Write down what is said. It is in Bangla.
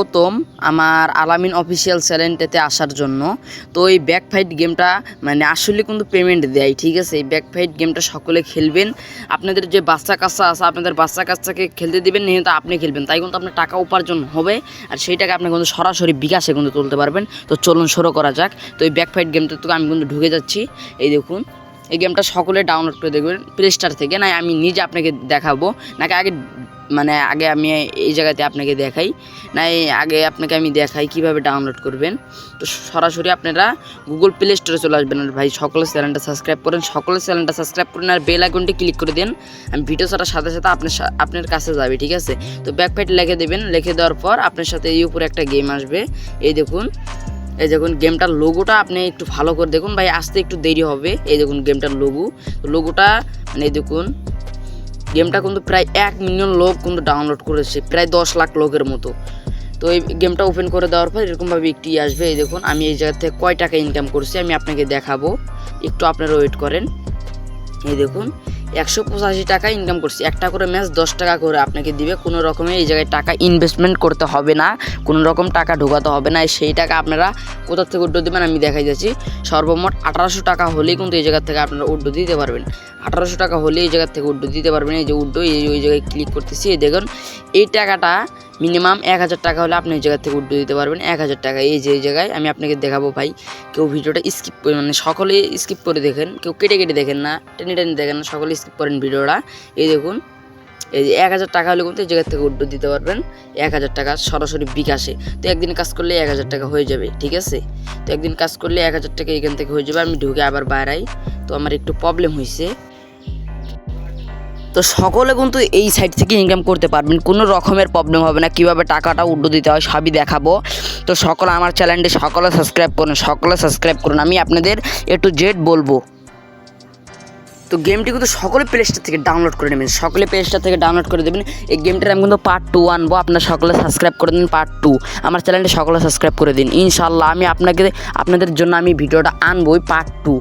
স্বাগতম আমার আলামিন অফিসিয়াল চ্যানেলটাতে আসার জন্য। তো এই ব্যাক ফাইট গেমটা মানে আসলে কিন্তু পেমেন্ট দেয়, ঠিক আছে? এই ব্যাক ফাইট গেমটা সকলে খেলবেন। আপনাদের যে বাচ্চা কাচ্চা আছে, আপনাদের বাচ্চা কাচ্চাকে খেলতে দেবেন নিয়ে তো আপনি খেলবেন। তাই কিন্তু আপনার টাকা উপার্জন হবে আর সেই টাকা আপনি কিন্তু সরাসরি বিকাশে কিন্তু তুলতে পারবেন। তো চলুন শুরু করা যাক। তো এই ব্যাক ফাইট গেমটা তো আমি কিন্তু ঢুকে যাচ্ছি। এই দেখুন এই গেমটা সকলে ডাউনলোড করে দেখবেন প্লে স্টার থেকে। না, আমি নিজে আপনাকে দেখাবো। নাকি আগে মানে আগে আমি এই জায়গাতে আপনাকে দেখাই। না আগে আপনাকে আমি দেখাই কীভাবে ডাউনলোড করবেন। তো সরাসরি আপনারা গুগল প্লে স্টোরে চলে আসবেন। আর ভাই, সকলের চ্যানেলটা সাবস্ক্রাইব করেন, সকলের চ্যানেলটা সাবস্ক্রাইব করেন, আর বেল আইকনটি ক্লিক করে দেন। আমি ভিডিও ছাড়ার সাথে সাথে আপনার আপনার কাছে যাবে, ঠিক আছে? তো ব্যাক ফাইট লিখে দেবেন। লিখে দেওয়ার পর আপনার সাথে এই উপরে একটা গেম আসবে। এই দেখুন এই দেখুন গেমটার লোগোটা আপনি একটু ভালো করে দেখুন ভাই, আসতে একটু দেরি হবে। এই দেখুন গেমটার লোগো লোগোটা মানে দেখুন গেমটা কিন্তু প্রায় এক মিলিয়ন লোক কিন্তু ডাউনলোড করেছে, প্রায় দশ লাখ লোকের মতো। তো এই গেমটা ওপেন করে দেওয়ার পর এরকমভাবে একটি আসবে, এই দেখুন, আমি এই জায়গা থেকে কয় টাকা ইনকাম করছি, আমি আপনাকে দেখাবো। একটু আপনারা ওয়েট করেন। এই দেখুন একশো পঁচাশি টাকা ইনকাম করছি। একটা করে ম্যাচ দশ টাকা করে আপনাকে দিবে। কোনো রকমের এই জায়গায় টাকা ইনভেস্টমেন্ট করতে হবে না। কোনো রকম টাকা ঢোকাতে হবে না। সেই টাকা আপনারা কোথা থেকে উড্ডো দেবেন আমি দেখাই যাচ্ছি সর্বমোট আঠারোশো টাকা হলেই কিন্তু এই জায়গা থেকে আপনারা উড্ডো দিতে পারবেন। আঠারোশো টাকা হলে এই জায়গা থেকে উড্ডো দিতে পারবেন। এই যে উড্ডো, এই ওই জায়গায় ক্লিক করতেছি। এই দেখুন, এই টাকাটা মিনিমাম এক হাজার টাকা হলে আপনি এই জায়গা থেকে উড্ডো দিতে পারবেন। এক হাজার টাকা, এই যে জায়গায় আমি আপনাকে দেখাবো ভাই। কেউ ভিডিওটা স্কিপ মানে সকলে স্কিপ করে দেখেন। কেউ কেটে কেটে দেখেন না, টেনে টেনে দেখেন না। সকলে স্কিপ করেন ভিডিওটা। এই দেখুন, এই যে এক হাজার টাকা হলে কিন্তু এই জায়গা থেকে উড্ডো দিতে পারবেন। এক হাজার টাকা সরাসরি বিকাশে। তো একদিন কাজ করলে এক হাজার টাকা হয়ে যাবে, ঠিক আছে? তো একদিন কাজ করলে এক হাজার টাকা এখান থেকে হয়ে যাবে, আমি ঢুকে আবার বাইরাই। তো আমার একটু প্রবলেম হয়েছে তো সকলে কিন্তু এই সাইট থেকে ইনকাম করতে পারবেন, কোনো রকমের প্রবলেম হবে না। কীভাবে টাকাটা উড্ডো দিতে হয় সবই দেখাবো। তো সকলে আমার চ্যানেলটি সকলে সাবস্ক্রাইব করুন, সকলে সাবস্ক্রাইব করুন। আমি আপনাদের একটু জেড বলব। তো গেমটি কিন্তু সকলে প্লে স্টোর থেকে ডাউনলোড করে নেবেন। সকলে প্লে স্টোর থেকে ডাউনলোড করে দেবেন। এই গেমটার আমি কিন্তু পার্ট টু আনব আপনার সকলে সাবস্ক্রাইব করে দিন পার্ট টু আমার চ্যানেলটি সকলে সাবস্ক্রাইব করে দিন। ইনশাল্লাহ আমি আপনাকে, আপনাদের জন্য আমি ভিডিওটা আনব ওই পার্ট টু